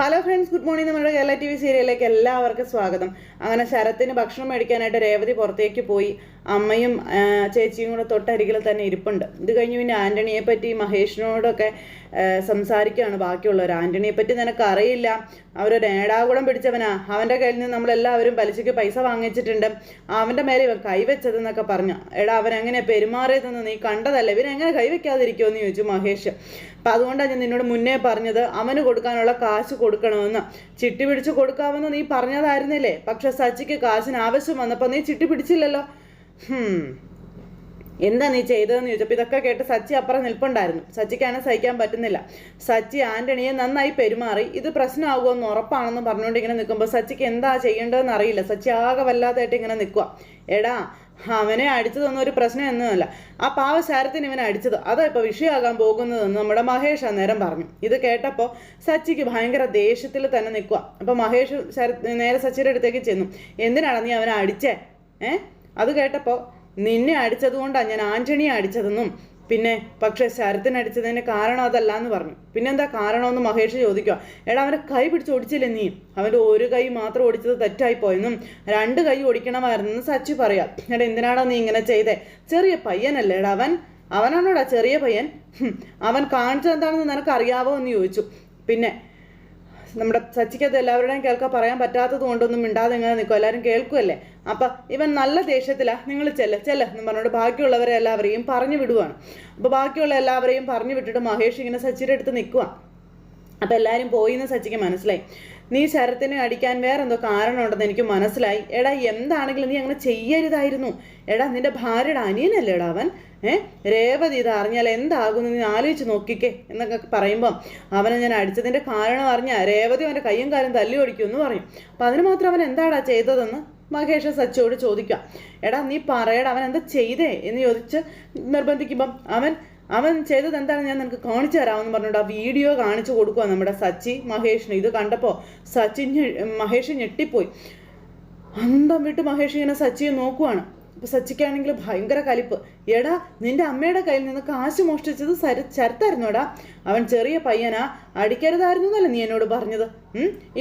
Hello friends good morning നമ്മുടെ Kerala T V സീരിയലിലേക്ക് എല്ലാവർക്കും സ്വാഗതം. അങ്ങനെ ശരത്തിന് ഭക്ഷണം മേടിക്കാനായിട്ട് രേവതി പുറത്തേക്ക് പോയി. അമ്മയും ചേച്ചിയും കൂടെ തൊട്ടരികിൽ തന്നെ ഇരിപ്പുണ്ട്. ഇത് കഴിഞ്ഞ് പിന്നെ ആന്റണിയെ പറ്റി മഹേഷിനോടൊക്കെ സംസാരിക്കുകയാണ് ബാക്കിയുള്ളവർ. ആന്റണിയെ പറ്റി നിനക്ക് അറിയില്ല അവരൊരു ഏടാകുളം പിടിച്ചവനാ. അവന്റെ കയ്യിൽ നിന്ന് നമ്മളെല്ലാവരും പലിശയ്ക്ക് പൈസ വാങ്ങിച്ചിട്ടുണ്ട്. അവന്റെ മേലെ ഇവൻ കൈവച്ചതെന്നൊക്കെ പറഞ്ഞു. എടാ അവൻ എങ്ങനെ പെരുമാറിയതെന്ന് നീ കണ്ടതല്ലേ? ഇവൻ എങ്ങനെ കൈവയ്ക്കാതിരിക്കുമോ എന്ന് ചോദിച്ചു മഹേഷ്. അപ്പം അതുകൊണ്ടാണ് ഞാൻ നിന്നോട് മുന്നേ പറഞ്ഞത് അവന് കൊടുക്കാനുള്ള കാശ് കൊടുക്കണമെന്ന്. ചിട്ടി പിടിച്ച് കൊടുക്കാമെന്ന് നീ പറഞ്ഞതായിരുന്നില്ലേ? പക്ഷെ സച്ചിക്ക് കാശിന് ആവശ്യം വന്നപ്പോൾ നീ ചിട്ടി പിടിച്ചില്ലല്ലോ. എന്താ നീ ചെയ്തതെന്ന് ചോദിച്ചപ്പോൾ ഇതൊക്കെ കേട്ട് സച്ചി അപ്പുറം നിൽപ്പുണ്ടായിരുന്നു. സച്ചിക്കാണ് സഹിക്കാൻ പറ്റുന്നില്ല. സച്ചി ആന്റണിയെ നന്നായി പെരുമാറി ഇത് പ്രശ്നമാകുമെന്ന് ഉറപ്പാണെന്ന് പറഞ്ഞുകൊണ്ട് ഇങ്ങനെ നിൽക്കുമ്പോൾ സച്ചിക്ക് എന്താ ചെയ്യേണ്ടതെന്ന് അറിയില്ല. സച്ചി ആകെ വല്ലാതായിട്ട് ഇങ്ങനെ നിൽക്കുക എടാ അവനെ അടിച്ചതൊന്നും ഒരു പ്രശ്നമൊന്നുമല്ല ആ പാവ ശരത്തിന് ഇവനെ അടിച്ചത്. അതാ ഇപ്പൊ വിഷയമാകാൻ പോകുന്നതെന്ന് നമ്മുടെ മഹേഷ് അന്നേരം പറഞ്ഞു. ഇത് കേട്ടപ്പോൾ സച്ചിക്ക് ഭയങ്കര ദേഷ്യത്തിൽ തന്നെ നിൽക്കുക അപ്പോൾ മഹേഷ് ശരത് നേരെ സച്ചിയുടെ അടുത്തേക്ക് ചെന്നു. എന്തിനാണ് നീ അവനെ അടിച്ചേ? ഏ? അത് കേട്ടപ്പോൾ നിന്നെ അടിച്ചതുകൊണ്ടാണ് ഞാൻ ആന്റണിയെ അടിച്ചതെന്നും പിന്നെ പക്ഷെ അടിച്ചതിന് കാരണം അതല്ല എന്ന് പറഞ്ഞു. പിന്നെന്താ കാരണമെന്ന് മഹേഷ് ചോദിക്കുക എടാ അവന്റെ കൈ പിടിച്ച് ഓടിച്ചില്ലേ നീ? അവന്റെ ഒരു കൈ മാത്രം ഓടിച്ചത് തെറ്റായി പോയെന്നും രണ്ട് കൈ ഓടിക്കണമായിരുന്നെന്ന് സച്ചി പറയാം. എടാ എന്തിനാടാ നീ ഇങ്ങനെ ചെയ്തേ? ചെറിയ പയ്യനല്ലേ എടാ അവൻ. അവനാണോടാ ചെറിയ പയ്യൻ? അവൻ കാണിച്ചത് എന്താണെന്ന് നിനക്ക് അറിയാവോ എന്ന് ചോദിച്ചു. പിന്നെ നമ്മുടെ സച്ചിക്കത് എല്ലാവരുടെയും കേൾക്കാൻ പറയാൻ പറ്റാത്തത് കൊണ്ടൊന്നും മിണ്ടാതെ ഇങ്ങനെ നിൽക്കും. എല്ലാവരും കേൾക്കുമല്ലേ അപ്പൊ ഇവൻ നല്ല ദേഷ്യത്തിലാ. നിങ്ങൾ ചെല്ല ചെല്ല എന്ന് പറഞ്ഞുകൊണ്ട് ബാക്കിയുള്ളവരെ എല്ലാവരെയും പറഞ്ഞു വിടുവാണ്. അപ്പൊ ബാക്കിയുള്ള എല്ലാവരെയും പറഞ്ഞു വിട്ടിട്ട് മഹേഷ് ഇങ്ങനെ സച്ചിയുടെ അടുത്ത് നിൽക്കുക അപ്പൊ എല്ലാവരും പോയി എന്ന് സച്ചിക്ക് മനസ്സിലായി. നീ ശരത്തിനെ അടിക്കാൻ വേറെ എന്തോ കാരണമുണ്ടെന്ന് എനിക്ക് മനസ്സിലായി. എടാ എന്താണെങ്കിലും നീ അങ്ങനെ ചെയ്യരുതായിരുന്നു. എടാ നിന്റെ ഭാര്യയുടെ അനിയനല്ലേ എടാ അവൻ? ഏ? രേവതി ഇത് അറിഞ്ഞാൽ എന്താകുമെന്ന് നീ ആലോചിച്ച് നോക്കിക്കേ എന്നൊക്കെ പറയുമ്പോൾ അവനെ ഞാൻ അടിച്ചതിന്റെ കാരണം അറിഞ്ഞാൽ രേവതി അവന്റെ കയ്യും കാലും തല്ലി ഓടിക്കുമെന്ന് പറയും. അപ്പം അതിന് മാത്രം അവൻ എന്താടാ ചെയ്തതെന്ന് മഹേഷ് സച്ചിയോട് ചോദിക്കുക എടാ നീ പറയടാ അവൻ എന്താ ചെയ്തേ എന്ന് ചോദിച്ച് നിർബന്ധിക്കുമ്പം അവൻ അവൻ ചെയ്തത് എന്താണ് ഞാൻ നിനക്ക് കാണിച്ചു തരാമെന്ന് പറഞ്ഞിട്ട് ആ വീഡിയോ കാണിച്ചു കൊടുക്കുക നമ്മുടെ സച്ചി മഹേഷിന്. ഇത് കണ്ടപ്പോൾ സച്ചി മഹേഷ് ഞെട്ടിപ്പോയി. അന്തം വിട്ട് മഹേഷ് ഇങ്ങനെ സച്ചിയെ നോക്കുവാണ്. ഇപ്പൊ സച്ചിക്കാണെങ്കിൽ ഭയങ്കര കലിപ്പ്. എടാ നിന്റെ അമ്മയുടെ കയ്യിൽ നിന്ന് കാശ് മോഷ്ടിച്ചത് സര ചരത്തായിരുന്നോടാ അവൻ ചെറിയ പയ്യനാ. അടിക്കരുതായിരുന്നു എന്നല്ലേ നീ എന്നോട് പറഞ്ഞത്?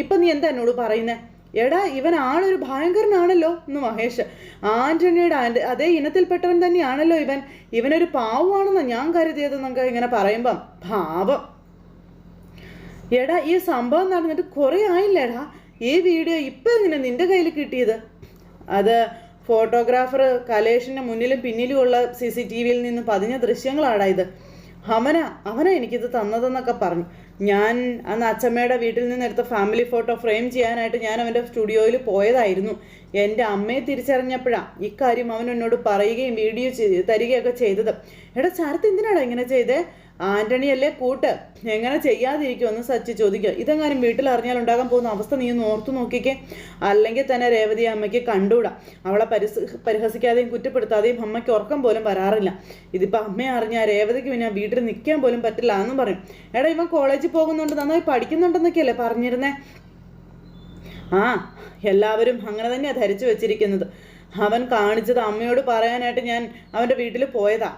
ഇപ്പൊ നീ എന്താ എന്നോട് പറയുന്നേ? എടാ ഇവൻ ആളൊരു ഭയങ്കരനാണല്ലോ എന്ന് മഹേഷ്. ആന്റണിയുടെ ആന്റ് അതേ ഇനത്തിൽപ്പെട്ടവൻ തന്നെയാണല്ലോ ഇവൻ. ഇവനൊരു പാവമാണെന്ന് ഞാൻ കരുതിയതെന്നൊക്കെ ഇങ്ങനെ പറയുമ്പം ഭാവം എടാ ഈ സംഭവം നടന്നിട്ട് കുറേ ആയില്ലേടാ. ഈ വീഡിയോ ഇപ്പം എങ്ങനെ നിന്റെ കയ്യിൽ കിട്ടിയത്? അത് ഫോട്ടോഗ്രാഫർ കലേഷിന്റെ മുന്നിലും പിന്നിലുമുള്ള സി സി ടി വിയിൽ നിന്ന് പതിഞ്ഞ ദൃശ്യങ്ങളാടാ ഇത്. അവനാ അവനാ എനിക്കിത് തന്നതെന്നൊക്കെ പറഞ്ഞു. ഞാൻ അന്ന് അച്ചമ്മയുടെ വീട്ടിൽ നിന്ന് എടുത്ത ഫാമിലി ഫോട്ടോ ഫ്രെയിം ചെയ്യാനായിട്ട് ഞാൻ അവന്റെ സ്റ്റുഡിയോയിൽ പോയതായിരുന്നു. എന്റെ അമ്മയെ തിരിച്ചറിഞ്ഞപ്പോഴാണ് ഇക്കാര്യം അവൻ എന്നോട് പറയുകയും വീഡിയോ ചെയ്ത് തരികയൊക്കെ ചെയ്തത്. എടാ ചാരത്ത് എന്തിനാടാ ഇങ്ങനെ ചെയ്തേ? ആന്റണി അല്ലേ കൂട്ട്? എങ്ങനെ ചെയ്യാതിരിക്കുമെന്ന് സച്ചി ചോദിക്കുക. ഇതെങ്ങാനും വീട്ടിൽ അറിഞ്ഞാൽ ഉണ്ടാകാൻ പോകുന്ന അവസ്ഥ നീ ഒന്ന് ഓർത്തു നോക്കിക്കേ. അല്ലെങ്കിൽ തന്നെ രേവതി അമ്മയ്ക്ക് കണ്ടുകൂടാ. അവളെ പരിസ് പരിഹസിക്കാതെയും കുറ്റപ്പെടുത്താതെയും അമ്മയ്ക്ക് ഉറക്കം പോലും വരാറില്ല. ഇതിപ്പോൾ അമ്മയെ അറിഞ്ഞാൽ രേവതിക്ക് പിന്നെ വീട്ടിൽ നിൽക്കാൻ പോലും പറ്റില്ല എന്നും പറയും. എടാ ഇവൻ കോളേജിൽ പോകുന്നുണ്ട് നന്നായി പഠിക്കുന്നുണ്ടെന്നൊക്കെയല്ലേ പറഞ്ഞിരുന്നേ? ആ എല്ലാവരും അങ്ങനെ തന്നെയാണ് ധരിച്ചു വെച്ചിരിക്കുന്നത്. അവൻ കാണിച്ചത് അമ്മയോട് പറയാനായിട്ട് ഞാൻ അവന്റെ വീട്ടിൽ പോയതാ.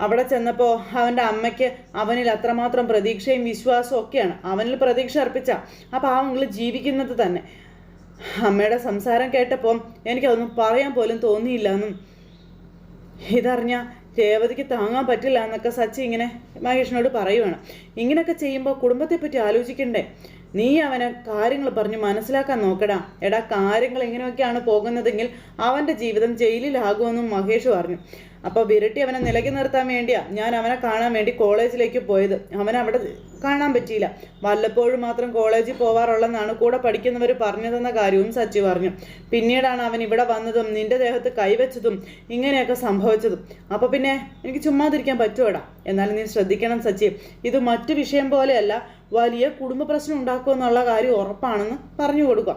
അവിടെ ചെന്നപ്പോൾ അവന്റെ അമ്മയ്ക്ക് അവനിൽ അത്രമാത്രം പ്രതീക്ഷയും വിശ്വാസവും ഒക്കെയാണ്. അവനിൽ പ്രതീക്ഷ അർപ്പിച്ച ആ പാവങ്ങൾ ജീവിക്കുന്നത് തന്നെ. അമ്മയുടെ സംസാരം കേട്ടപ്പോൾ എനിക്കതൊന്നും പറയാൻ പോലും തോന്നിയില്ല എന്നും. ഇതറിഞ്ഞ രേവതിക്ക് താങ്ങാൻ പറ്റില്ല എന്നൊക്കെ സച്ചി ഇങ്ങനെ മഹേഷിനോട് പറയുവാണ്. ഇങ്ങനെയൊക്കെ ചെയ്യുമ്പോൾ കുടുംബത്തെ പറ്റി ആലോചിക്കണ്ടേ? നീ അവനെ കാര്യങ്ങൾ പറഞ്ഞ് മനസ്സിലാക്കാൻ നോക്കടാ. എടാ കാര്യങ്ങൾ ഇങ്ങനെയൊക്കെയാണ് പോകുന്നതെങ്കിൽ അവന്റെ ജീവിതം ജയിലിലാകുമെന്നും മഹേഷ് പറഞ്ഞു. അപ്പോൾ വിരട്ടി അവനെ നിലയ്ക്ക് നിർത്താൻ വേണ്ടിയാ. ഞാൻ അവനെ കാണാൻ വേണ്ടി കോളേജിലേക്ക് പോയത്. അവനെ അവിടെ കാണാൻ പറ്റിയില്ല. വല്ലപ്പോഴും മാത്രം കോളേജിൽ പോവാറുള്ളെന്നാണ് കൂടെ പഠിക്കുന്നവർ പറഞ്ഞതെന്ന കാര്യവും സച്ചി പറഞ്ഞു. പിന്നീടാണ് അവൻ ഇവിടെ വന്നതും നിന്റെ ദേഹത്ത് കൈവച്ചതും ഇങ്ങനെയൊക്കെ സംഭവിച്ചതും. അപ്പോൾ പിന്നെ എനിക്ക് ചുമ്മാതിരിക്കാൻ പറ്റുമോടാ എന്നാൽ നീ ശ്രദ്ധിക്കണം സച്ചി. ഇത് മറ്റു വിഷയം പോലെയല്ല. വലിയ കുടുംബ പ്രശ്നം ഉണ്ടാക്കുമെന്നുള്ള കാര്യം ഉറപ്പാണെന്ന് പറഞ്ഞു കൊടുക്കുക.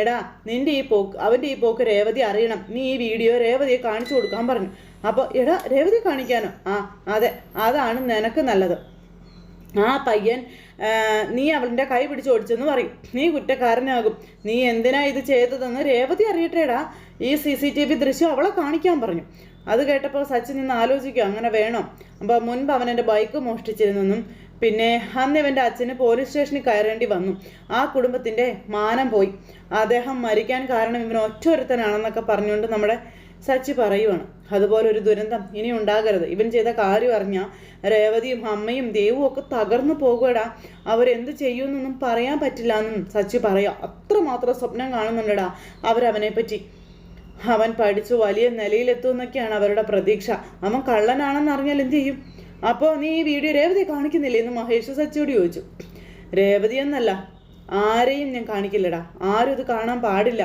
എടാ നിന്റെ ഈ പോക്ക് അവന്റെ ഈ പോക്ക് രേവതി അറിയണം. നീ ഈ വീഡിയോ രേവതിയെ കാണിച്ചു കൊടുക്കാൻ പറഞ്ഞു. അപ്പോൾ എടാ രേവതി കാണിക്കാനോ? ആ അതെ അതാണ് നിനക്ക് നല്ലത്. ആ പയ്യൻ നീ അവളുടെ കൈ പിടിച്ച് ഓടിച്ചെന്ന് പറയും. നീ കുറ്റക്കാരനാകും. നീ എന്തിനാ ഇത് ചെയ്തതെന്ന് രേവതി അറിയട്ടേടാ. ഈ സി സി ടി വി ദൃശ്യം അവളെ കാണിക്കാൻ പറഞ്ഞു. അത് കേട്ടപ്പോൾ സച്ചിൻ നിന്ന് ആലോചിക്കും അങ്ങനെ വേണം? അപ്പോൾ മുൻപ് അവൻ എന്റെ ബൈക്ക് മോഷ്ടിച്ചിരുന്നെന്നും പിന്നെ അന്ന് ഇവന്റെ അച്ഛന് പോലീസ് സ്റ്റേഷനിൽ കയറേണ്ടി വന്നു. ആ കുടുംബത്തിന്റെ മാനം പോയി. അദ്ദേഹം മരിക്കാൻ കാരണം ഇവൻ ഒറ്റൊരുത്തനാണെന്നൊക്കെ പറഞ്ഞുകൊണ്ട് നമ്മുടെ സച്ചി പറയുവാണ്. അതുപോലെ ഒരു ദുരന്തം ഇനി ഉണ്ടാകരുത്. ഇവൻ ചെയ്ത കാര്യം അറിഞ്ഞ രേവതിയും അമ്മയും ദേവും ഒക്കെ തകർന്നു പോകുകടാ അവരെന്ത് ചെയ്യുമെന്നൊന്നും പറയാൻ പറ്റില്ല എന്നും സച്ചി പറയാം. അത്രമാത്രം സ്വപ്നം കാണുന്നുണ്ടടാ അവരവനെ പറ്റി അവൻ പഠിച്ചു വലിയ നിലയിലെത്തുമെന്നൊക്കെയാണ് അവരുടെ പ്രതീക്ഷ. അവൻ കള്ളനാണെന്ന് അറിഞ്ഞാൽ എന്ത് ചെയ്യും? അപ്പോൾ നീ ഈ വീഡിയോ രേവതിയെ കാണിക്കുന്നില്ലേ എന്ന് മഹേഷ് സച്ചിയോട് ചോദിച്ചു. രേവതി എന്നല്ല ആരെയും ഞാൻ കാണിക്കില്ലടാ. ആരും ഇത് കാണാൻ പാടില്ല.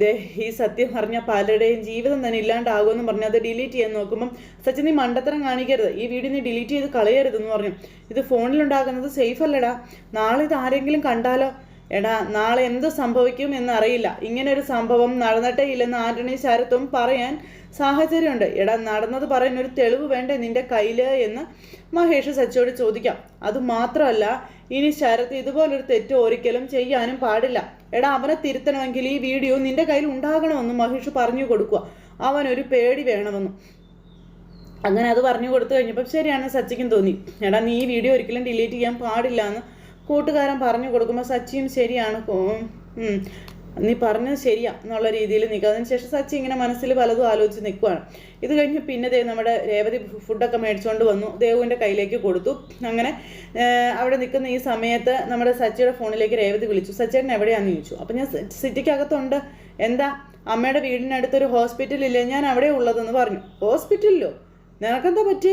ദേ ഈ സത്യം അറിഞ്ഞ പലരുടെയും ജീവിതം തന്നെ ഇല്ലാണ്ടാകുമെന്ന് പറഞ്ഞ് അത് ഡിലീറ്റ് ചെയ്യാൻ നോക്കുമ്പം സച്ചിൻ നീ മണ്ടത്തരം കാണിക്കരുത്. ഈ വീഡിയോ നീ ഡിലീറ്റ് ചെയ്ത് കളയരുതെന്ന് പറഞ്ഞു. ഇത് ഫോണിലുണ്ടാകുന്നത് സേഫ് അല്ലടാ. നാളെ ഇത് ആരെങ്കിലും കണ്ടാലോ? എടാ നാളെ എന്ത് സംഭവിക്കും എന്നറിയില്ല. ഇങ്ങനെ ഒരു സംഭവം നടന്നിട്ടേ ഇല്ലെന്ന് ആന്റണി ശരത്തും പറയാൻ സാഹചര്യമുണ്ട്. എടാ നടന്നത് പറയാൻ ഒരു തെളിവ് വേണ്ടേ നിന്റെ കയ്യിൽ എന്ന് മഹേഷ് സച്ചോട് ചോദിക്കാം. അത് മാത്രമല്ല ഇനി ശരത് ഇതുപോലൊരു തെറ്റ് ഒരിക്കലും ചെയ്യാനും പാടില്ല. എടാ അവനെ തിരുത്തണമെങ്കിൽ ഈ വീഡിയോ നിന്റെ കയ്യിൽ ഉണ്ടാകണമെന്നും മഹേഷ് പറഞ്ഞു കൊടുക്കുക അവനൊരു പേടി വേണമെന്നും. അങ്ങനെ അത് പറഞ്ഞു കൊടുത്തു കഴിഞ്ഞപ്പോൾ ശരിയാണ് സച്ചിക്കും തോന്നി. എടാ നീ ഈ വീഡിയോ ഒരിക്കലും ഡിലീറ്റ് ചെയ്യാൻ പാടില്ല എന്ന് കൂട്ടുകാരൻ പറഞ്ഞു കൊടുക്കുമ്പോൾ സച്ചിയും ശരിയാണ്. നീ പറഞ്ഞത് ശരിയാ എന്നുള്ള രീതിയിൽ നിൽക്കുക. അതിനുശേഷം സച്ചി ഇങ്ങനെ മനസ്സിൽ പലതും ആലോചിച്ച് നിൽക്കുകയാണ് ഇത് കഴിഞ്ഞ് പിന്നെ ദേ നമ്മുടെ രേവതി ഫുഡൊക്കെ മേടിച്ചുകൊണ്ട് വന്നു. ദേവുവിന്റെ കയ്യിലേക്ക് കൊടുത്തു. അങ്ങനെ അവിടെ നിൽക്കുന്ന ഈ സമയത്ത് നമ്മുടെ സച്ചിയുടെ ഫോണിലേക്ക് രേവതി വിളിച്ചു. സച്ചേട്ടൻ എവിടെയാണെന്ന് ചോദിച്ചു. അപ്പം ഞാൻ സിറ്റിക്കകത്തുണ്ട്. എന്താ? അമ്മയുടെ വീടിനടുത്തൊരു ഹോസ്പിറ്റലില്ലേ ഞാൻ അവിടെ ഉള്ളതെന്ന് പറഞ്ഞു. ഹോസ്പിറ്റലിലോ? നിനക്കെന്താ പറ്റി?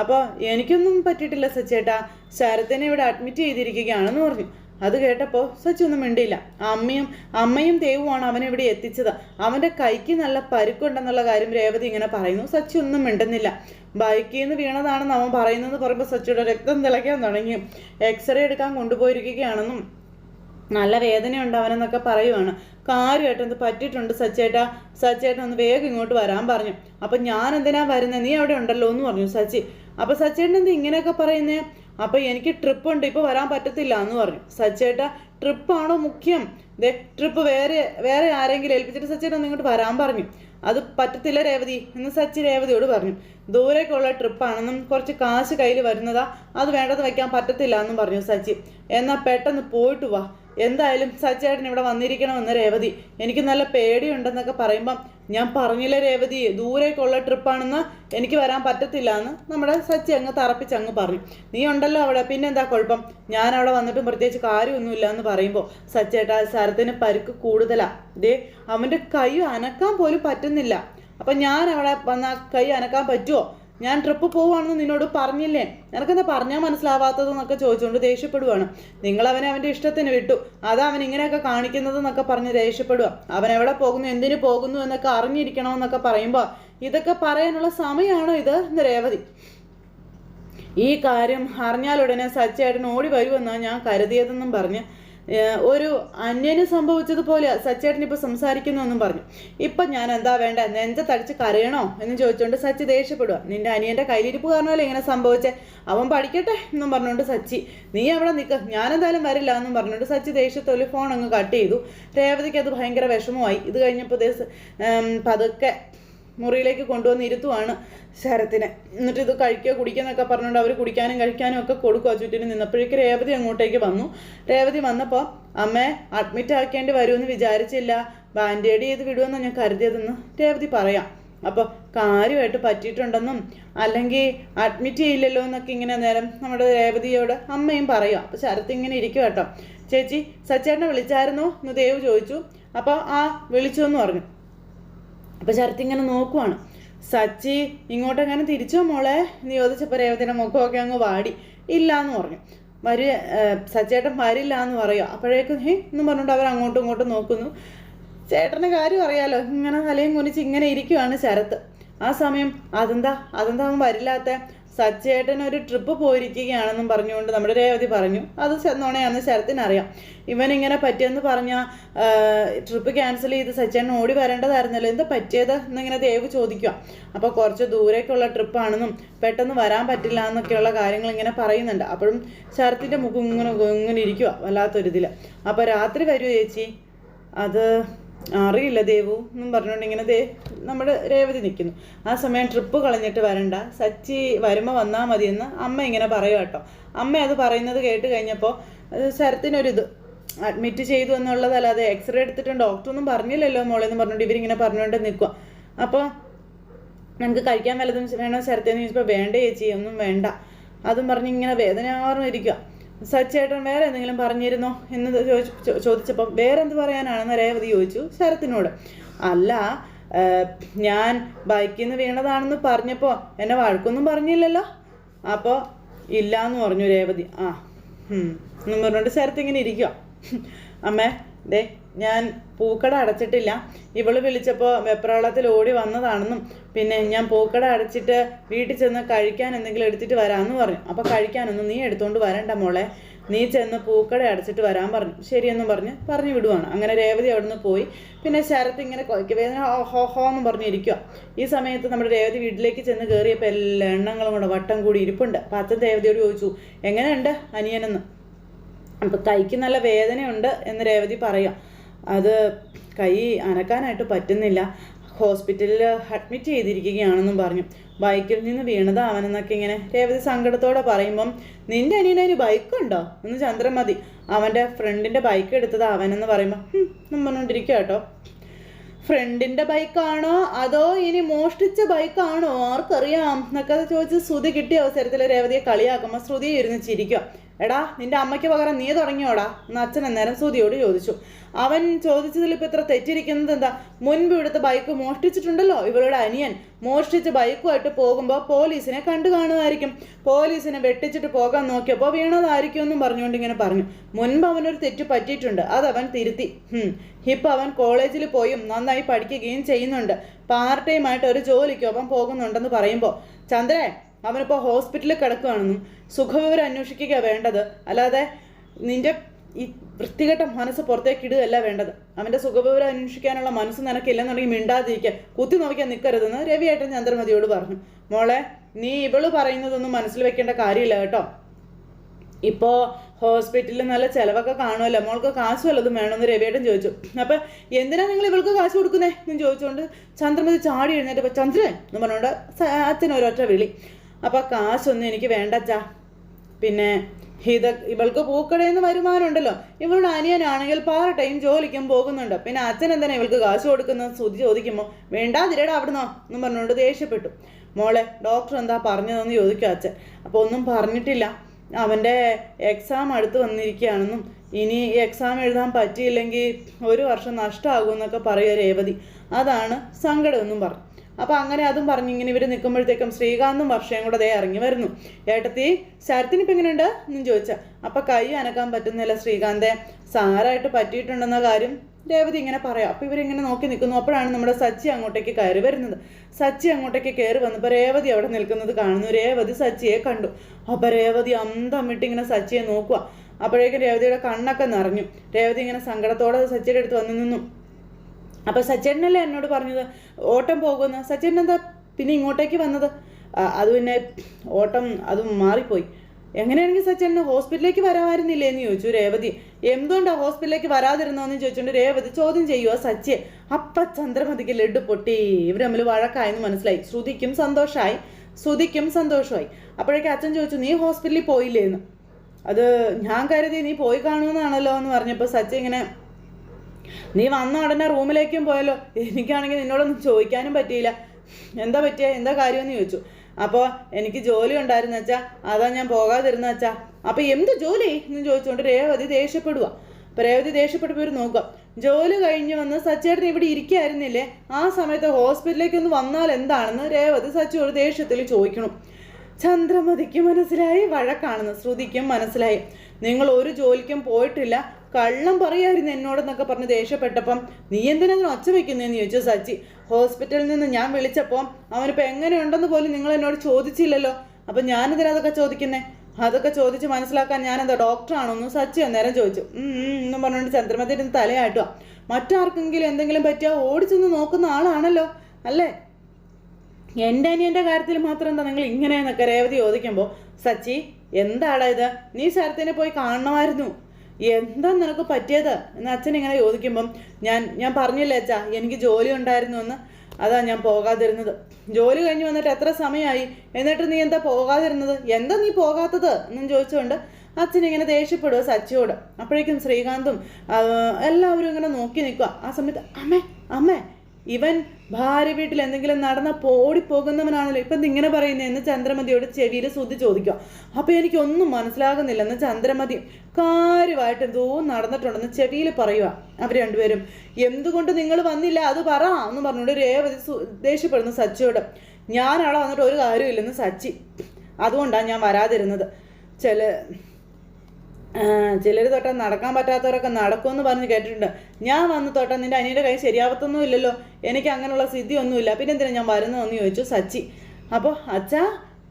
അപ്പോൾ എനിക്കൊന്നും പറ്റിയിട്ടില്ല സച്ചേട്ടാ. ശരത്തിനെ ഇവിടെ അഡ്മിറ്റ് ചെയ്തിരിക്കുകയാണെന്ന് പറഞ്ഞു. അത് കേട്ടപ്പോൾ സച്ചി ഒന്നും മിണ്ടിയില്ല. അമ്മയും അമ്മയും ദേവുമാണ് അവനെ ഇവിടെ എത്തിച്ചത്. അവന്റെ കൈക്ക് നല്ല പരുക്കുണ്ടെന്നുള്ള കാര്യം രേവതി ഇങ്ങനെ പറയുന്നു. സച്ചി ഒന്നും മിണ്ടുന്നില്ല. ബൈക്കിൽ നിന്ന് വീണതാണെന്ന് അവൻ പറയുന്നത് പറയുമ്പോൾ സച്ചിയുടെ രക്തം തിളയ്ക്കാൻ തുടങ്ങി. എക്സ്റേ എടുക്കാൻ കൊണ്ടുപോയിരിക്കുകയാണെന്നും നല്ല വേദനയുണ്ട് അവനെന്നൊക്കെ പറയുവാണ്. കാര്യമായിട്ട് എന്ത് പറ്റിയിട്ടുണ്ട് സച്ചേട്ടാ? സച്ചേട്ടൻ ഒന്ന് വേഗം ഇങ്ങോട്ട് വരാൻ പറഞ്ഞു. അപ്പം ഞാൻ എന്തിനാ വരുന്നത് നീ അവിടെ ഉണ്ടല്ലോ എന്ന് പറഞ്ഞു സച്ചി. അപ്പം സച്ചേട്ടൻ എന്ത് ഇങ്ങനെയൊക്കെ പറയുന്നേ? അപ്പം എനിക്ക് ട്രിപ്പ് ഉണ്ട് ഇപ്പോൾ വരാൻ പറ്റത്തില്ല എന്ന് പറഞ്ഞു. സച്ചേട്ട ട്രിപ്പാണോ മുഖ്യം? ദേ ട്രിപ്പ് വേറെ വേറെ ആരെങ്കിലും ഏൽപ്പിച്ചിട്ട് സച്ചേട്ടൻ നിങ്ങോട്ട് വരാൻ പറഞ്ഞു. അത് പറ്റത്തില്ല രേവതി എന്ന് സച്ചി രേവതിയോട് പറഞ്ഞു. ദൂരേക്കുള്ള ട്രിപ്പാണെന്നും കുറച്ച് കാശ് കയ്യിൽ വരുന്നതാ അത് വേണ്ടത് വെക്കാൻ പറ്റത്തില്ല എന്നും പറഞ്ഞു സച്ചി. എന്നാൽ പെട്ടെന്ന് പോയിട്ട് വാ. എന്തായാലും സച്ചേട്ടൻ ഇവിടെ വന്നിരിക്കണമെന്ന് രേവതി. എനിക്ക് നല്ല പേടിയുണ്ടെന്നൊക്കെ പറയുമ്പം ഞാൻ പറഞ്ഞില്ല രേവതി ദൂരേക്കുള്ള ട്രിപ്പാണെന്ന് എനിക്ക് വരാൻ പറ്റത്തില്ല എന്ന് നമ്മുടെ സച്ചി അങ്ങ് തറപ്പിച്ച് അങ്ങ് പറഞ്ഞു. നീ ഉണ്ടല്ലോ അവിടെ പിന്നെ എന്താ കുഴപ്പം? ഞാൻ അവിടെ വന്നിട്ടും പ്രത്യേകിച്ച് കാര്യമൊന്നുമില്ല എന്ന് പറയുമ്പോൾ സച്ചേട്ടാ സരത്തിന് പരുക്ക് കൂടുതലാ. ദേ അവന്റെ കൈ അനക്കാൻ പോലും പറ്റുന്നില്ല. അപ്പം ഞാൻ അവിടെ വന്ന കൈ അനക്കാൻ പറ്റുമോ ഞാൻ ട്രിപ്പ് പോവാണെന്ന് നിന്നോട് പറഞ്ഞില്ലേ? നിനക്കെന്താ പറഞ്ഞാൽ മനസ്സിലാവാത്തതെന്നൊക്കെ ചോദിച്ചുകൊണ്ട് ദേഷ്യപ്പെടുവാണ്. നിങ്ങൾ അവനെ അവന്റെ ഇഷ്ടത്തിന് വിട്ടു. അതാ അവൻ ഇങ്ങനെയൊക്കെ കാണിക്കുന്നതെന്നൊക്കെ പറഞ്ഞ് ദേഷ്യപ്പെടുക അവൻ എവിടെ പോകുന്നു എന്തിനു പോകുന്നു എന്നൊക്കെ അറിഞ്ഞിരിക്കണമെന്നൊക്കെ പറയുമ്പോൾ ഇതൊക്കെ പറയാനുള്ള സമയമാണോ ഇത് രേവതി? ഈ കാര്യം അറിഞ്ഞാലുടനെ സച്ചേട്ടൻ ഓടി വരുമെന്നാണ് ഞാൻ കരുതിയതെന്നും പറഞ്ഞ് ഒരു അന്യന് സംഭവിച്ചതുപോലെ സച്ചേട്ടൻ ഇപ്പോൾ സംസാരിക്കുന്നു എന്നും പറഞ്ഞു. ഇപ്പം ഞാൻ എന്താ വേണ്ട? നെഞ്ച നെഞ്ചത്തടിച്ച് കരയണോ എന്ന് ചോദിച്ചുകൊണ്ട് സച്ചി ദേഷ്യപ്പെടുക നിന്റെ അനിയന്റെ കയ്യിലിരിപ്പ് കാരണമല്ലേ ഇങ്ങനെ സംഭവിച്ചേ? അവൻ പഠിക്കട്ടെ എന്നും പറഞ്ഞുകൊണ്ട് സച്ചി നീ അവിടെ നിൽക്ക ഞാനെന്തായാലും വരില്ല എന്നും പറഞ്ഞുകൊണ്ട് സച്ചി ദേഷ്യത്തോൽ ഫോൺ അങ്ങ് കട്ട് ചെയ്തു. രേവതിക്ക് അത് ഭയങ്കര വിഷമമായി. ഇത് കഴിഞ്ഞപ്പോൾ പതുക്കെ മുറിയിലേക്ക് കൊണ്ടുവന്ന് ഇരുത്തുവാണ് ശരത്തിനെ. എന്നിട്ട് ഇത് കഴിക്കുക കുടിക്കുന്നൊക്കെ പറഞ്ഞുകൊണ്ട് അവർ കുടിക്കാനും കഴിക്കാനും ഒക്കെ കൊടുക്കുക ചുറ്റിനും നിന്നപ്പോഴേക്ക് രേവതി അങ്ങോട്ടേക്ക് വന്നു. രേവതി വന്നപ്പോൾ അമ്മേ അഡ്മിറ്റ് ആക്കേണ്ടി വരുമെന്ന് വിചാരിച്ചില്ല. ബാൻഡേഡ് ചെയ്ത് വിടുമെന്നാണ് ഞാൻ കരുതിയതെന്ന് രേവതി പറയാം. അപ്പോൾ കാര്യമായിട്ട് പറ്റിയിട്ടുണ്ടെന്നും അല്ലെങ്കിൽ അഡ്മിറ്റ് ചെയ്യില്ലല്ലോ എന്നൊക്കെ ഇങ്ങനെ നേരം നമ്മുടെ രേവതിയോട് അമ്മയും പറയാം അപ്പോൾ ശരത്ത് ഇങ്ങനെ ഇരിക്കും കേട്ടോ. ചേച്ചി സച്ചേട്ടനെ വിളിച്ചായിരുന്നോ? എന്ന് ദേവ് ചോദിച്ചു. അപ്പോൾ ആ വിളിച്ചു എന്ന് പറഞ്ഞു. അപ്പൊ ശരത്ത് ഇങ്ങനെ നോക്കുവാണ്. സച്ചി ഇങ്ങോട്ടെങ്ങനെ തിരിച്ചോ മോളെ? എന്ന് ചോദിച്ചപ്പോൾ രേവതിയുടെ മുഖമൊക്കെ അങ്ങ് വാടി. ഇല്ല എന്ന് പറഞ്ഞു. വരി സച്ചേട്ടൻ വരില്ല എന്ന് പറയുക അപ്പോഴേക്കും ഹേ എന്നും പറഞ്ഞിട്ട് അവർ അങ്ങോട്ടും ഇങ്ങോട്ടും നോക്കുന്നു. ചേട്ടന്റെ കാര്യം അറിയാലോ. ഇങ്ങനെ തലയും കുനിച്ച് ഇങ്ങനെ ഇരിക്കുവാണ് ശരത്ത് ആ സമയം അതെന്താ? അതെന്താ അവൻ വരില്ലാത്ത? സച്ചേട്ടൻ ഒരു ട്രിപ്പ് പോയിരിക്കുകയാണെന്നും പറഞ്ഞുകൊണ്ട് നമ്മുടെ രേവതി പറഞ്ഞു. അത് ചെന്നോണെയാണെന്ന് ശരത്തിനറിയാം. ഇവൻ ഇങ്ങനെ പറ്റിയെന്ന് പറഞ്ഞ ട്രിപ്പ് ക്യാൻസൽ ചെയ്ത് സച്ചേട്ടൻ ഓടി വരേണ്ടതായിരുന്നല്ലോ. എന്താ പറ്റിയത്? എന്നിങ്ങനെ ദേവ് ചോദിക്കുക അപ്പോൾ കുറച്ച് ദൂരേക്കുള്ള ട്രിപ്പാണെന്നും പെട്ടെന്ന് വരാൻ പറ്റില്ല എന്നൊക്കെയുള്ള കാര്യങ്ങൾ ഇങ്ങനെ പറയുന്നുണ്ട്. അപ്പോഴും ശരത്തിന്റെ മുഖം ഇങ്ങനെ ഇങ്ങനെ ഇരിക്കുക വല്ലാത്തൊരിതിൽ അപ്പോൾ രാത്രി വരുമോ ചേച്ചി. അത് അറിയില്ല ദേവു എന്നും പറഞ്ഞുകൊണ്ട് ഇങ്ങനെ ദേ നമ്മുടെ രേവതി നിൽക്കുന്നു ആ സമയം ട്രിപ്പ് കളഞ്ഞിട്ട് വരണ്ട. സച്ചി വരുമ്പോൾ വന്നാൽ മതിയെന്ന് അമ്മ ഇങ്ങനെ പറയുക കേട്ടോ. അമ്മ അത് പറയുന്നത് കേട്ട് കഴിഞ്ഞപ്പോൾ ശരത്തിനൊരിത് അഡ്മിറ്റ് ചെയ്തു എന്നുള്ളതല്ലാതെ എക്സ്റേ എടുത്തിട്ടും ഡോക്ടറൊന്നും പറഞ്ഞില്ലല്ലോ മോളെ എന്ന് പറഞ്ഞുകൊണ്ട് ഇവരിങ്ങനെ പറഞ്ഞുകൊണ്ട് നിൽക്കുക അപ്പോൾ നമുക്ക് കഴിക്കാൻ വല്ലതും വേണോ ശരത്തേന്ന് ചോദിച്ചപ്പോൾ വേണ്ട ചേച്ചി ഒന്നും വേണ്ട. അതും പറഞ്ഞ് ഇങ്ങനെ വേദനയാർന്നിരിക്കുക സച്ചേട്ടൻ വേറെ എന്തെങ്കിലും പറഞ്ഞിരുന്നോ എന്ന് ചോദിച്ചു ചോദിച്ചപ്പോൾ വേറെ എന്ത് പറയാനാണെന്ന് രേവതി ചോദിച്ചു ശരത്തിനോട്. അല്ല ഞാൻ ബൈക്കിൽ നിന്ന് വീണതാണെന്ന് പറഞ്ഞപ്പോൾ എന്നെ വഴക്കൊന്നും പറഞ്ഞില്ലല്ലോ? അപ്പോൾ ഇല്ല എന്ന് പറഞ്ഞു രേവതി. ആ. എന്നും പറഞ്ഞുകൊണ്ട് ശരത്ത് ഇങ്ങനെ ഇരിക്കുക അമ്മേ ദേ ഞാൻ പൂക്കട അടച്ചിട്ടില്ല. ഇവൾ വിളിച്ചപ്പോൾ വെപ്രാളത്തിൽ ഓടി വന്നതാണെന്നും പിന്നെ ഞാൻ പൂക്കട അടച്ചിട്ട് വീട്ടിൽ ചെന്ന് കഴിക്കാൻ എന്തെങ്കിലും എടുത്തിട്ട് വരാമെന്ന് പറഞ്ഞു. അപ്പോൾ കഴിക്കാനൊന്നും നീ എടുത്തുകൊണ്ട് വരണ്ട മോളെ. നീ ചെന്ന് പൂക്കട അടച്ചിട്ട് വരാൻ പറഞ്ഞു. ശരിയെന്നും പറഞ്ഞ് പറഞ്ഞു വിടുവാണ്. അങ്ങനെ രേവതി അവിടുന്ന് പോയി. പിന്നെ ശരത്ത് ഇങ്ങനെ വേദന ഹോ ഹോ എന്ന് പറഞ്ഞിരിക്കുക ഈ സമയത്ത് നമ്മുടെ രേവതി വീട്ടിലേക്ക് ചെന്ന് കയറിയപ്പോൾ എല്ലാ എണ്ണങ്ങളും കൂടെ വട്ടം കൂടി ഇരിപ്പുണ്ട്. അപ്പം അച്ഛൻ രേവതിയോട് ചോദിച്ചു എങ്ങനെയുണ്ട് അനിയനെന്ന്? അപ്പം കൈക്ക് നല്ല വേദനയുണ്ട് എന്ന് രേവതി പറയാം. അത് കൈ അനക്കാനായിട്ട് പറ്റുന്നില്ല. ഹോസ്പിറ്റലിൽ അഡ്മിറ്റ് ചെയ്തിരിക്കുകയാണെന്നും പറഞ്ഞു. ബൈക്കിൽ നിന്ന് വീണതാവനെന്നൊക്കെ ഇങ്ങനെ രേവതി സങ്കടത്തോടെ പറയുമ്പം നിന്റെ അനിയനൊരു ബൈക്കുണ്ടോ? എന്ന് ചന്ദ്രൻ മതി. അവന്റെ ഫ്രണ്ടിന്റെ ബൈക്ക് എടുത്തത് അവനെന്ന് പറയുമ്പോൾ നമ്മൾ പറഞ്ഞുകൊണ്ടിരിക്കുക കേട്ടോ. ഫ്രണ്ടിന്റെ ബൈക്കാണോ? അതോ ഇനി മോഷ്ടിച്ച ബൈക്കാണോ? ആർക്കറിയാം എന്നൊക്കെ ചോദിച്ച് ശ്രുതി കിട്ടിയ അവസരത്തിൽ രേവതിയെ കളിയാക്കുമ്പോൾ ശ്രുതി ഇരുന്ന് ചിരിക്കുക എടാ നിന്റെ അമ്മയ്ക്ക് പകരം നീ തുടങ്ങിയോടാ? എന്ന് അച്ഛൻ അന്നേരം സുതിയോട് ചോദിച്ചു. അവൻ ചോദിച്ചതിൽ ഇപ്പൊ ഇത്ര തെറ്റിരിക്കുന്നത് എന്താ? മുൻപ് ഇവിടുത്തെ ബൈക്ക് മോഷ്ടിച്ചിട്ടുണ്ടല്ലോ ഇവളുടെ അനിയൻ. മോഷ്ടിച്ച് ബൈക്കുമായിട്ട് പോകുമ്പോൾ പോലീസിനെ കണ്ടു കാണുമായിരിക്കും. പോലീസിനെ വെട്ടിച്ചിട്ട് പോകാൻ നോക്കിയപ്പോൾ വീണതായിരിക്കും എന്നും പറഞ്ഞുകൊണ്ട് ഇങ്ങനെ പറഞ്ഞു. മുൻപ് അവനൊരു തെറ്റ് പറ്റിയിട്ടുണ്ട് അവൻ തിരുത്തി. ഇപ്പൊ അവൻ കോളേജിൽ പോയും നന്നായി പഠിക്കുകയും ചെയ്യുന്നുണ്ട്. പാർട്ട് ടൈം ആയിട്ട് ഒരു ജോലിക്കൊപ്പം പോകുന്നുണ്ടെന്ന് പറയുമ്പോൾ ചന്ദ്രേ അവനിപ്പോൾ ഹോസ്പിറ്റലിൽ കിടക്കുകയാണെന്നും സുഖവിവരം അന്വേഷിക്കുക വേണ്ടത്. അല്ലാതെ നിന്റെ ഈ വൃത്തികെട്ട മനസ്സ് പുറത്തേക്ക് ഇടുകയല്ല വേണ്ടത്. അവന്റെ സുഖവിവരം അന്വേഷിക്കാനുള്ള മനസ്സ് നിനക്കില്ലെന്നുണ്ടെങ്കിൽ മിണ്ടാതിരിക്കുക. കുത്തി നോക്കിയാൽ നിൽക്കരുതെന്ന് രവിയേട്ടൻ ചന്ദ്രമതിയോട് പറഞ്ഞു. മോളെ നീ ഇവൾ പറയുന്നതൊന്നും മനസ്സിൽ വെക്കേണ്ട കാര്യമില്ല കേട്ടോ. ഇപ്പോൾ ഹോസ്പിറ്റലിൽ നല്ല ചിലവൊക്കെ കാണുമല്ലോ. മോൾക്ക് കാശ് വല്ലതും വേണമെന്ന് രവിയേട്ടൻ ചോദിച്ചു. അപ്പം എന്തിനാണ് നിങ്ങൾ ഇവൾക്ക് കാശ് കൊടുക്കുന്നേ? എന്ന് ചോദിച്ചുകൊണ്ട് ചന്ദ്രമതി ചാടി എഴുന്നേറ്റപ്പോൾ ചന്ദ്രൻ എന്ന് പറഞ്ഞുകൊണ്ട് അച്ഛൻ ഒരൊറ്റ വിളി. അപ്പം കാശൊന്നും എനിക്ക് വേണ്ട അച്ഛാ. പിന്നെ ഇത് ഇവൾക്ക് പൂക്കടയിൽ നിന്ന് വരുമാനമുണ്ടല്ലോ. ഇവളുടെ അനിയനാണെങ്കിൽ പാർട്ട് ടൈം ജോലിക്കും പോകുന്നുണ്ട്. പിന്നെ അച്ഛൻ എന്തിനാ ഇവൾക്ക് കാശ് കൊടുക്കുന്ന സ്തുതി ചോദിക്കുമ്പോൾ വേണ്ടാതിരടാ അവിടുന്നോ എന്നും പറഞ്ഞുകൊണ്ട് ദേഷ്യപ്പെട്ടു. മോളെ ഡോക്ടർ എന്താ പറഞ്ഞതെന്ന് ചോദിക്കും അച്ഛൻ. അപ്പോൾ ഒന്നും പറഞ്ഞിട്ടില്ല. അവന്റെ എക്സാം അടുത്ത് വന്നിരിക്കുകയാണെന്നും ഇനി എക്സാം എഴുതാൻ പറ്റിയില്ലെങ്കിൽ ഒരു വർഷം നഷ്ടമാകുമെന്നൊക്കെ പറയുക രേവതി. അതാണ് സങ്കടമെന്നും പറഞ്ഞു. അപ്പോൾ അങ്ങനെ അതും പറഞ്ഞ് ഇങ്ങനെ ഇവർ നിൽക്കുമ്പോഴത്തേക്കും ശ്രീകാന്തും വർഷയും കൂടെ ദേ ഇറങ്ങി വരുന്നു. ഏട്ടത്തി ശരത്തിന് ഇപ്പം ഇങ്ങനെയുണ്ട് എന്നും ചോദിച്ച. അപ്പം കൈ അനക്കാൻ പറ്റുന്നില്ല ശ്രീകാന്തെ. സാരായിട്ട് പറ്റിയിട്ടുണ്ടെന്ന കാര്യം രേവതി ഇങ്ങനെ പറയാം. അപ്പൊ ഇവരിങ്ങനെ നോക്കി നിൽക്കുന്നു. അപ്പോഴാണ് നമ്മുടെ സച്ചി അങ്ങോട്ടേക്ക് കയറി വരുന്നത്. സച്ചി അങ്ങോട്ടേക്ക് കയറി വന്നപ്പോൾ രേവതി അവിടെ നിൽക്കുന്നത് കാണുന്നു. രേവതി സച്ചിയെ കണ്ടു. അപ്പൊ രേവതി അന്തമിട്ട് ഇങ്ങനെ സച്ചിയെ നോക്കുക അപ്പോഴേക്കും രേവതിയുടെ കണ്ണൊക്കെ നിറഞ്ഞു. രേവതി ഇങ്ങനെ സങ്കടത്തോടെ സച്ചിയുടെ അടുത്ത് വന്നു നിന്നു. അപ്പൊ സച്ചേട്ടനല്ലേ എന്നോട് പറഞ്ഞത്? ഓട്ടം പോകുമെന്ന് സച്ചേട്ടൻ എന്താ പിന്നെ ഇങ്ങോട്ടേക്ക് വന്നത്? അത് പിന്നെ ഓട്ടം അതും മാറിപ്പോയി. എങ്ങനെയാണെങ്കിൽ സച്ചേട്ടന് ഹോസ്പിറ്റലിലേക്ക് വരാമായിരുന്നില്ലേ എന്ന് ചോദിച്ചു രേവതി. എന്തുകൊണ്ടാ ഹോസ്പിറ്റലിലേക്ക് വരാതിരുന്നോന്ന് ചോദിച്ചുകൊണ്ട് രേവതി ചോദ്യം ചെയ്യുക സച്ചെ അപ്പ ചന്ദ്രമതിക്ക് ലഡു പൊട്ടി. ഇവർ തമ്മിൽ വഴക്കായെന്ന് മനസ്സിലായി. ശ്രുതിക്കും സന്തോഷമായി ശ്രുതിക്കും സന്തോഷമായി. അപ്പോഴേക്കും അച്ഛൻ ചോദിച്ചു നീ ഹോസ്പിറ്റലിൽ പോയില്ലേ എന്ന് അത് ഞാൻ കരുതി നീ പോയി കാണുമെന്നാണല്ലോ എന്ന് പറഞ്ഞപ്പോൾ സച്ചി ഇങ്ങനെ നീ വന്ന ഉടനെ റൂമിലേക്കും പോയല്ലോ. എനിക്കാണെങ്കിൽ നിന്നോടൊന്നും ചോദിക്കാനും പറ്റിയില്ല. എന്താ പറ്റിയ? എന്താ കാര്യമെന്ന് ചോദിച്ചു. അപ്പോൾ എനിക്ക് ജോലി ഉണ്ടായിരുന്നു വെച്ചാൽ അതാ ഞാൻ പോകാതിരുന്ന വെച്ചാൽ അപ്പോൾ എന്ത് ജോലി? എന്ന് ചോദിച്ചുകൊണ്ട് രേവതി ദേഷ്യപ്പെടുക അപ്പോൾ രേവതി ദേഷ്യപ്പെട്ടപ്പോൾ പോയി നോക്കുക ജോലി കഴിഞ്ഞ് വന്ന് സച്ചേട്ടൻ ഇവിടെ ഇരിക്കുകയായിരുന്നില്ലേ ആ സമയത്ത് ഹോസ്പിറ്റലിലേക്ക് ഒന്ന് വന്നാൽ എന്താണെന്ന് രേവതി സച്ചിയോട് ദേഷ്യത്തിൽ ചോദിക്കണം. ചന്ദ്രമതിക്ക് മനസ്സിലായി വഴക്കാണെന്ന് ശ്രുതിക്കും മനസ്സിലായി. നിങ്ങൾ ഒരു ജോലിക്കും പോയിട്ടില്ല. കള്ളം പറയായിരുന്നു എന്നോടെന്നൊക്കെ പറഞ്ഞ് ദേഷ്യപ്പെട്ടപ്പം നീ എന്തിനതിന് ഒച്ച വെക്കുന്നതെന്ന് ചോദിച്ചു സച്ചി. ഹോസ്പിറ്റലിൽ നിന്ന് ഞാൻ വിളിച്ചപ്പോൾ അവനിപ്പോൾ എങ്ങനെയുണ്ടെന്ന് പോലും നിങ്ങൾ എന്നോട് ചോദിച്ചില്ലല്ലോ. അപ്പം ഞാനെന്തിനാ അതൊക്കെ ചോദിക്കുന്നേ? അതൊക്കെ ചോദിച്ച് മനസ്സിലാക്കാൻ ഞാനെന്താ ഡോക്ടറാണോന്ന് സച്ചി അന്നേരം ചോദിച്ചു. എന്നും പറഞ്ഞുകൊണ്ട് ചന്ദ്രമതിയുടെ തലയാട്ടുക മറ്റാർക്കെങ്കിലും എന്തെങ്കിലും പറ്റിയാൽ ഓടിച്ചെന്ന് നോക്കുന്ന ആളാണല്ലോ അല്ലേ? എന്റെ അനിയന്റെ കാര്യത്തിൽ മാത്രം എന്താ നിങ്ങൾ ഇങ്ങനെയെന്നൊക്കെ രേവതി ചോദിക്കുമ്പോൾ സച്ചി എന്താടാ ഇത്? നീ ശരത്തിനെ പോയി കാണണമായിരുന്നു. എന്താ നിനക്ക് പറ്റിയത്? എന്ന് അച്ഛൻ ഇങ്ങനെ ചോദിക്കുമ്പം ഞാൻ ഞാൻ പറഞ്ഞില്ലേ അച്ഛാ എനിക്ക് ജോലി ഉണ്ടായിരുന്നു എന്ന്. അതാ ഞാൻ പോകാതിരുന്നത്. ജോലി കഴിഞ്ഞ് വന്നിട്ട് എത്ര സമയമായി എന്നിട്ട് നീ എന്താ പോകാതിരുന്നത്? എന്താ നീ പോകാത്തത്? എന്നും ചോദിച്ചുകൊണ്ട് അച്ഛൻ ഇങ്ങനെ ദേഷ്യപ്പെടുക സച്ചിയോട്. അപ്പോഴേക്കും ശ്രീകാന്തും എല്ലാവരും ഇങ്ങനെ നോക്കി നിൽക്കുക ആ സമയത്ത് അമ്മേ അമ്മേ ഇവൻ ഭാര്യ വീട്ടിൽ എന്തെങ്കിലും നടന്ന ഓടിപ്പോകുന്നവനാണല്ലോ. ഇപ്പം ഇങ്ങനെ പറയുന്നത് എന്ന് ചന്ദ്രമതിയോട് ചെവിയിൽ ശ്രുതി ചോദിക്കുക. അപ്പം എനിക്കൊന്നും മനസ്സിലാകുന്നില്ല. എന്ന് ചന്ദ്രമതി കാര്യമായിട്ട് എന്തോ നടന്നിട്ടുണ്ടെന്ന് ചെവിയിൽ പറയുക. അവർ രണ്ടുപേരും എന്തുകൊണ്ട് നിങ്ങൾ വന്നില്ല? അത് പറ എന്ന് പറഞ്ഞുകൊണ്ട് രേവതി ദേഷ്യപ്പെടുന്നു സച്ചിയോട്. ഞാനവിടെ വന്നിട്ട് ഒരു കാര്യമില്ലെന്ന് സച്ചി. അതുകൊണ്ടാണ് ഞാൻ വരാതിരുന്നത്. ചില ചിലർ തൊട്ടാൽ നടക്കാൻ പറ്റാത്തവരൊക്കെ നടക്കുമെന്ന് പറഞ്ഞ് കേട്ടിട്ടുണ്ട്. ഞാൻ വന്ന് തൊട്ടാൽ നിന്റെ അനിയുടെ കൈ ശരിയാവത്തൊന്നും ഇല്ലല്ലോ. എനിക്ക് അങ്ങനെയുള്ള സ്ഥിതിയൊന്നുമില്ല പിന്നെ എന്തിനാ ഞാൻ വരുന്നതെന്ന് ചോദിച്ചു സച്ചി. അപ്പോൾ അച്ഛാ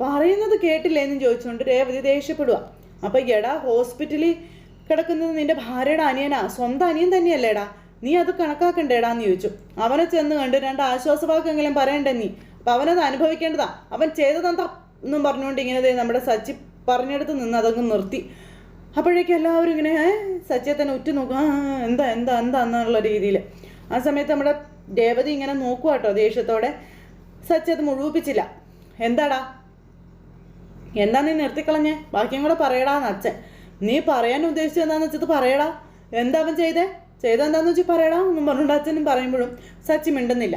പറയുന്നത് കേട്ടില്ലേ എന്ന് ചോദിച്ചുകൊണ്ട് രേവതി ദേഷ്യപ്പെടുക അപ്പോൾ എടാ ഹോസ്പിറ്റലിൽ കിടക്കുന്നത് നിന്റെ ഭാര്യയുടെ അനിയനാ. സ്വന്തം അനിയൻ തന്നെയല്ലേടാ. നീ അത് കണക്കാക്കണ്ടേടാ എന്ന് ചോദിച്ചു. അവനെ ചെന്ന് കണ്ട് രണ്ട് ആശ്വാസവാക്കെങ്കിലും പറയണ്ടേ നീ? അപ്പം അവനത് അനുഭവിക്കേണ്ടതാ. അവൻ ചെയ്തതെന്താ? എന്നും പറഞ്ഞുകൊണ്ട് ഇങ്ങനെ നമ്മുടെ സച്ചി പറഞ്ഞെടുത്ത് നിന്ന് അതങ്ങ് നിർത്തി. അപ്പോഴേക്കും എല്ലാവരും ഇങ്ങനെ "ഏ?" ഉറ്റുനോക്കുക എന്താ എന്താ എന്താ എന്നുള്ള രീതിയിൽ. ആ സമയത്ത് നമ്മുടെ രേവതി ഇങ്ങനെ നോക്കുക കേട്ടോ ദേഷ്യത്തോടെ. സച്ചി മുഴുവിപ്പിച്ചില്ല. എന്താടാ? എന്താ നീ നിർത്തിക്കളഞ്ഞേ? ബാക്കിയും കൂടെ പറയടാന്ന് അച്ഛൻ. നീ പറയാൻ ഉദ്ദേശിച്ചത് എന്താന്ന് വെച്ചത് പറയടാ. എന്താ അവൻ ചെയ്തേ? ചെയ്തെന്താന്ന് വെച്ചാൽ പറയടാ എന്നും പറഞ്ഞുകൊണ്ട് അച്ഛനും പറയുമ്പോഴും സച്ചി മിണ്ടുന്നില്ല.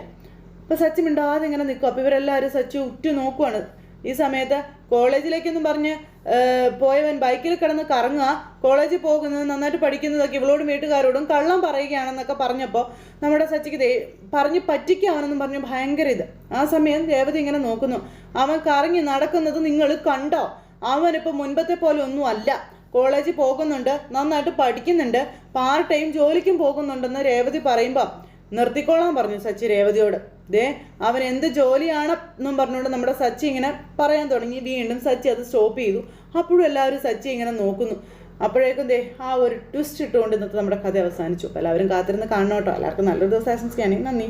അപ്പോൾ സച്ചി മിണ്ടാതെ ഇങ്ങനെ നിൽക്കും. അപ്പോൾ ഇവരെല്ലാവരും സച്ചി ഉറ്റു നോക്കുവാണ്. ഈ സമയത്ത് കോളേജിലേക്കെന്നും പറഞ്ഞ് പോയവൻ ബൈക്കിൽ കിടന്ന് കറങ്ങുക കോളേജിൽ പോകുന്നത് നന്നായിട്ട് പഠിക്കുന്നതൊക്കെ ഇവളോടും വീട്ടുകാരോടും കള്ളം പറയുകയാണെന്നൊക്കെ പറഞ്ഞപ്പോൾ നമ്മുടെ സച്ചിക്ക് ദേ പറഞ്ഞ് പറ്റിക്കുക അവനെന്നും പറഞ്ഞ് ഭയങ്കര ഇത്. ആ സമയം രേവതി ഇങ്ങനെ നോക്കുന്നു. അവൻ കറങ്ങി നടക്കുന്നത് നിങ്ങൾ കണ്ടോ? അവനിപ്പോൾ മുൻപത്തെ പോലെ ഒന്നും അല്ല. കോളേജിൽ പോകുന്നുണ്ട് നന്നായിട്ട് പഠിക്കുന്നുണ്ട് പാർട്ട് ടൈം ജോലിക്കും പോകുന്നുണ്ടെന്ന് രേവതി പറയുമ്പോൾ നിർത്തിക്കോളാൻ പറഞ്ഞു സച്ചി രേവതിയോട്. ദേ അവൻ എന്ത് ജോലിയാണ് എന്നും പറഞ്ഞുകൊണ്ട് നമ്മുടെ സച്ചി ഇങ്ങനെ പറയാൻ തുടങ്ങി. വീണ്ടും സച്ചി അത് സ്റ്റോപ്പ് ചെയ്തു. അപ്പോഴും എല്ലാവരും സച്ചി ഇങ്ങനെ നോക്കുന്നു. അപ്പോഴേക്കും ദേ ആ ഒരു ട്വിസ്റ്റ് ഇട്ടുകൊണ്ട് ഇന്നത്തെ നമ്മുടെ കഥ അവസാനിച്ചു. എല്ലാവരും കാത്തിരുന്ന് കാണണം കേട്ടോ. എല്ലാവർക്കും നല്ലൊരു ദിവസം ആശംസിക്കുകയാണെങ്കിൽ നന്ദി.